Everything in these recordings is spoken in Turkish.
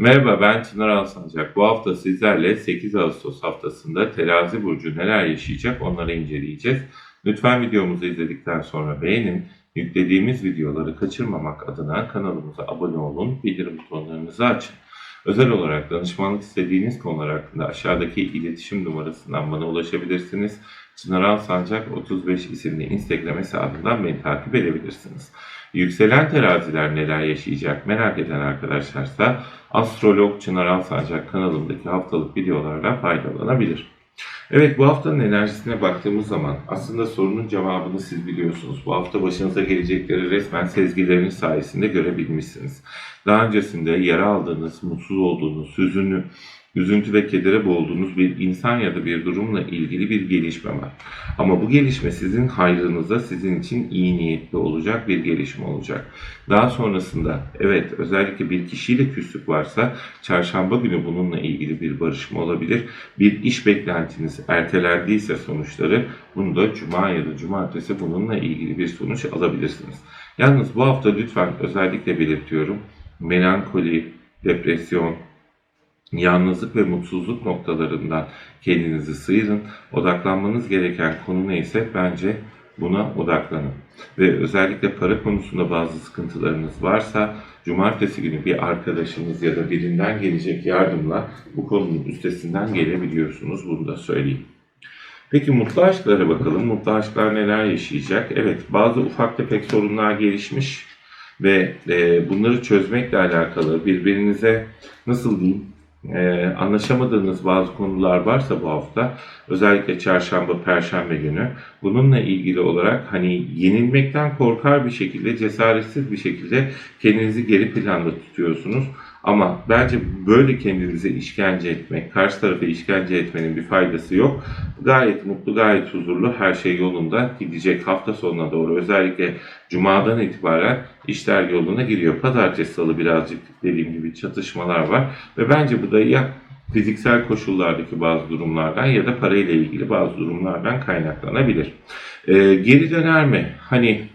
Merhaba ben Çınar Alsancak. Bu hafta sizlerle 8 Ağustos haftasında terazi burcu neler yaşayacak onları inceleyeceğiz. Lütfen videomuzu izledikten sonra beğenin. Yüklediğimiz videoları kaçırmamak adına kanalımıza abone olun, bildirim butonlarınızı açın. Özel olarak danışmanlık istediğiniz konular hakkında aşağıdaki iletişim numarasından bana ulaşabilirsiniz. Çınar Alsancak 35 isimli Instagram hesabından beni takip edebilirsiniz. Yükselen teraziler neler yaşayacak merak eden arkadaşlarsa Astrolog Çınar Alsancak kanalımdaki haftalık videolardan faydalanabilir. Evet bu haftanın enerjisine baktığımız zaman aslında sorunun cevabını siz biliyorsunuz. Bu hafta başınıza gelecekleri resmen sezgileriniz sayesinde görebilmişsiniz. Daha öncesinde yara aldığınız, mutsuz olduğunuz, hüzünlü, üzüntü ve kedere boğulduğunuz bir insan ya da bir durumla ilgili bir gelişme var. Ama bu gelişme sizin hayrınıza, sizin için iyi niyetli olacak bir gelişme olacak. Daha sonrasında evet özellikle bir kişiyle küslük varsa çarşamba günü bununla ilgili bir barışma olabilir. Bir iş beklentiniz ertelendiyse sonuçları bunu da cuma ya da cumartesi bununla ilgili bir sonuç alabilirsiniz. Yalnız bu hafta lütfen özellikle belirtiyorum melankoli, depresyon, yalnızlık ve mutsuzluk noktalarından kendinizi sıyırın. Odaklanmanız gereken konu neyse bence buna odaklanın. Ve özellikle para konusunda bazı sıkıntılarınız varsa cumartesi günü bir arkadaşınız ya da birinden gelecek yardımla bu konunun üstesinden gelebiliyorsunuz. Bunu da söyleyeyim. Peki mutlu aşklara bakalım. Mutlu aşklar neler yaşayacak? Evet bazı ufak tefek sorunlar gelişmiş ve e, bunları çözmekle alakalı birbirinize nasıl diyeyim e, anlaşamadığınız bazı konular varsa bu hafta özellikle çarşamba, perşembe günü bununla ilgili olarak hani yenilmekten korkar bir şekilde cesaretsiz bir şekilde kendinizi geri planda tutuyorsunuz. Ama bence böyle kendinize işkence etmek, karşı tarafa işkence etmenin bir faydası yok. Gayet mutlu, gayet huzurlu, her şey yolunda gidecek hafta sonuna doğru. Özellikle cumadan itibaren işler yoluna giriyor. Pazartesi, salı birazcık dediğim gibi çatışmalar var. Ve bence bu da ya fiziksel koşullardaki bazı durumlardan ya da parayla ilgili bazı durumlardan kaynaklanabilir. Ee, geri döner mi? Hani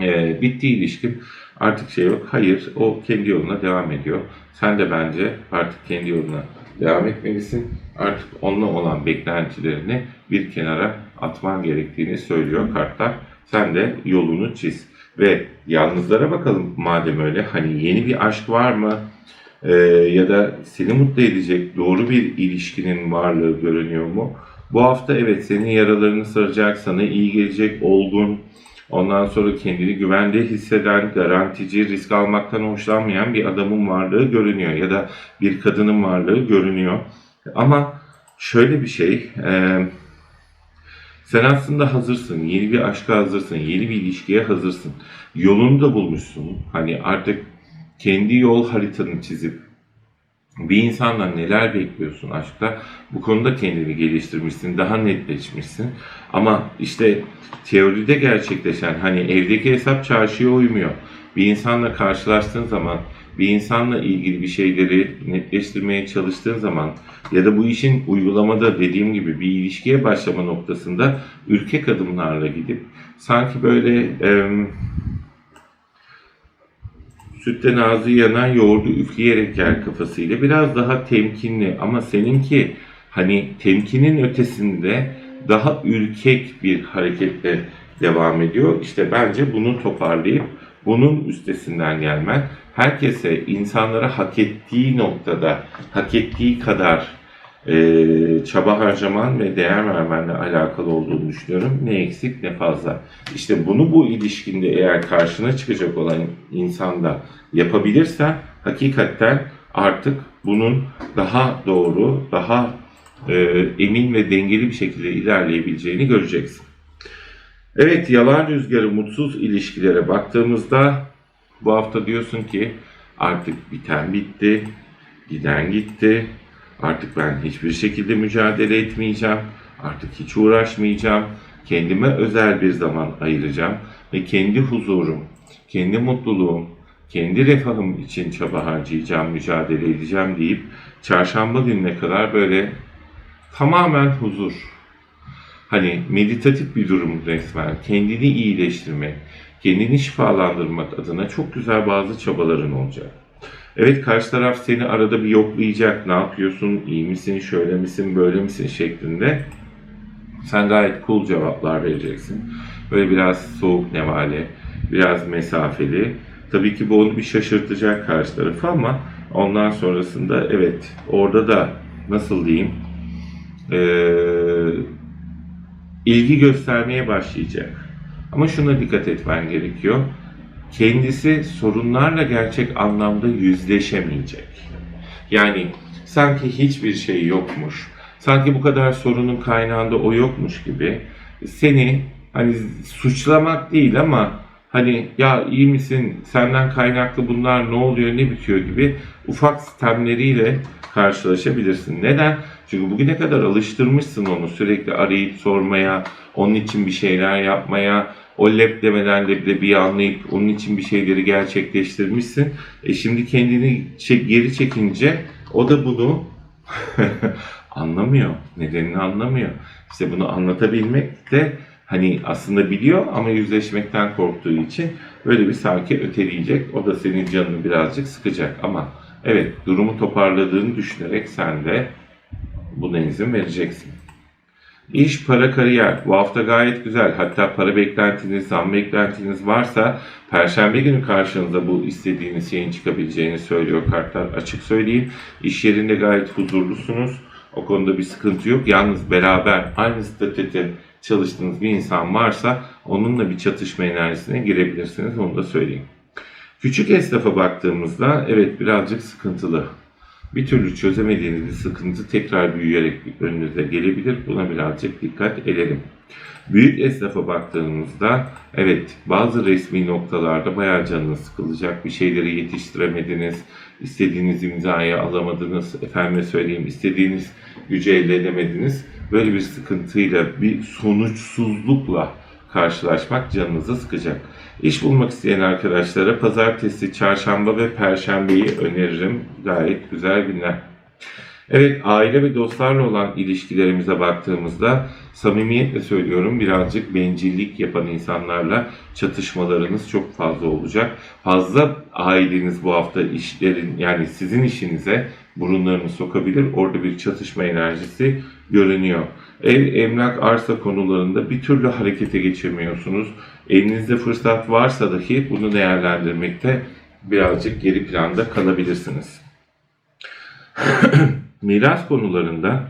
e, bitti ilişkim artık şey yok. Hayır o kendi yoluna devam ediyor. Sen de bence artık kendi yoluna devam etmelisin. Artık onunla olan beklentilerini bir kenara atman gerektiğini söylüyor kartlar. Sen de yolunu çiz. Ve yalnızlara bakalım madem öyle. Hani yeni bir aşk var mı? Ee, ya da seni mutlu edecek doğru bir ilişkinin varlığı görünüyor mu? Bu hafta evet senin yaralarını saracak, sana iyi gelecek, olgun, ondan sonra kendini güvende hisseden, garantici, risk almaktan hoşlanmayan bir adamın varlığı görünüyor ya da bir kadının varlığı görünüyor. Ama şöyle bir şey, e, sen aslında hazırsın, yeni bir aşka hazırsın, yeni bir ilişkiye hazırsın. Yolunu da bulmuşsun. Hani artık kendi yol haritanı çizip bir insandan neler bekliyorsun aşkta? Bu konuda kendini geliştirmişsin, daha netleşmişsin. Ama işte teoride gerçekleşen hani evdeki hesap çarşıya uymuyor. Bir insanla karşılaştığın zaman, bir insanla ilgili bir şeyleri netleştirmeye çalıştığın zaman ya da bu işin uygulamada dediğim gibi bir ilişkiye başlama noktasında ürkek adımlarla gidip sanki böyle em, sütten ağzı yanan yoğurdu üfleyerek yer kafasıyla biraz daha temkinli ama seninki hani temkinin ötesinde daha ürkek bir hareketle devam ediyor. İşte bence bunu toparlayıp bunun üstesinden gelmen herkese insanlara hak ettiği noktada hak ettiği kadar e, çaba harcaman ve değer vermenle alakalı olduğunu düşünüyorum. Ne eksik ne fazla. İşte bunu bu ilişkinde eğer karşına çıkacak olan insan da yapabilirse hakikaten artık bunun daha doğru, daha e, emin ve dengeli bir şekilde ilerleyebileceğini göreceksin. Evet, yalan rüzgarı mutsuz ilişkilere baktığımızda bu hafta diyorsun ki artık biten bitti, giden gitti, Artık ben hiçbir şekilde mücadele etmeyeceğim. Artık hiç uğraşmayacağım. Kendime özel bir zaman ayıracağım ve kendi huzurum, kendi mutluluğum, kendi refahım için çaba harcayacağım, mücadele edeceğim deyip çarşamba gününe kadar böyle tamamen huzur. Hani meditatif bir durum resmen. Kendini iyileştirmek, kendini şifalandırmak adına çok güzel bazı çabaların olacak. Evet karşı taraf seni arada bir yoklayacak. Ne yapıyorsun? İyi misin? Şöyle misin? Böyle misin? şeklinde. Sen gayet cool cevaplar vereceksin. Böyle biraz soğuk nevale, biraz mesafeli. Tabii ki bu onu bir şaşırtacak karşı tarafı ama ondan sonrasında evet orada da nasıl diyeyim eee, ilgi göstermeye başlayacak. Ama şuna dikkat etmen gerekiyor. Kendisi sorunlarla gerçek anlamda yüzleşemeyecek. Yani sanki hiçbir şey yokmuş. Sanki bu kadar sorunun kaynağında o yokmuş gibi seni hani suçlamak değil ama hani ya iyi misin senden kaynaklı bunlar ne oluyor ne bitiyor gibi ufak sistemleriyle karşılaşabilirsin. Neden? Çünkü bugüne kadar alıştırmışsın onu sürekli arayıp sormaya, onun için bir şeyler yapmaya, o lep demeden leblebiyi anlayıp onun için bir şeyleri gerçekleştirmişsin. E şimdi kendini çek, geri çekince o da bunu anlamıyor. Nedenini anlamıyor. İşte bunu anlatabilmek de hani aslında biliyor ama yüzleşmekten korktuğu için böyle bir sanki öteleyecek. O da senin canını birazcık sıkacak ama evet durumu toparladığını düşünerek sen de buna izin vereceksin. İş, para, kariyer. Bu hafta gayet güzel. Hatta para beklentiniz, zam beklentiniz varsa Perşembe günü karşınıza bu istediğiniz şeyin çıkabileceğini söylüyor kartlar. Açık söyleyeyim. İş yerinde gayet huzurlusunuz. O konuda bir sıkıntı yok. Yalnız beraber aynı statüde çalıştığınız bir insan varsa onunla bir çatışma enerjisine girebilirsiniz. Onu da söyleyeyim. Küçük esnafa baktığımızda evet birazcık sıkıntılı. Bir türlü çözemediğiniz bir sıkıntı tekrar büyüyerek önünüze gelebilir. Buna birazcık dikkat edelim. Büyük esnafa baktığımızda evet bazı resmi noktalarda bayağı canınız sıkılacak. Bir şeyleri yetiştiremediniz, istediğiniz imzayı alamadınız, efendime söyleyeyim istediğiniz gücü elde edemediniz. Böyle bir sıkıntıyla, bir sonuçsuzlukla karşılaşmak canınızı sıkacak. İş bulmak isteyen arkadaşlara pazartesi, çarşamba ve perşembeyi öneririm. Gayet güzel günler. Evet, aile ve dostlarla olan ilişkilerimize baktığımızda samimiyetle söylüyorum birazcık bencillik yapan insanlarla çatışmalarınız çok fazla olacak. Fazla aileniz bu hafta işlerin yani sizin işinize burunlarını sokabilir. Orada bir çatışma enerjisi görünüyor. Ev, emlak, arsa konularında bir türlü harekete geçemiyorsunuz. Elinizde fırsat varsa dahi bunu değerlendirmekte birazcık geri planda kalabilirsiniz. Miras konularında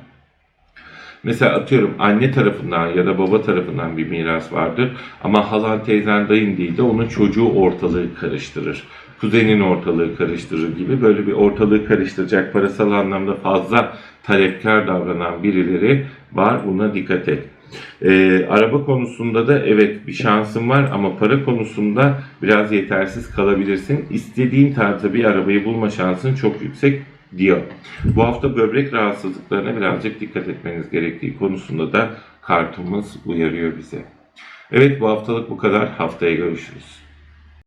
mesela atıyorum anne tarafından ya da baba tarafından bir miras vardır ama halan teyzen dayın değil de onun çocuğu ortalığı karıştırır. Kuzenin ortalığı karıştırır gibi böyle bir ortalığı karıştıracak parasal anlamda fazla talepkar davranan birileri var buna dikkat et. Ee, araba konusunda da evet bir şansın var ama para konusunda biraz yetersiz kalabilirsin. İstediğin tarzda bir arabayı bulma şansın çok yüksek diyor. Bu hafta böbrek rahatsızlıklarına birazcık dikkat etmeniz gerektiği konusunda da kartımız uyarıyor bize. Evet bu haftalık bu kadar. Haftaya görüşürüz.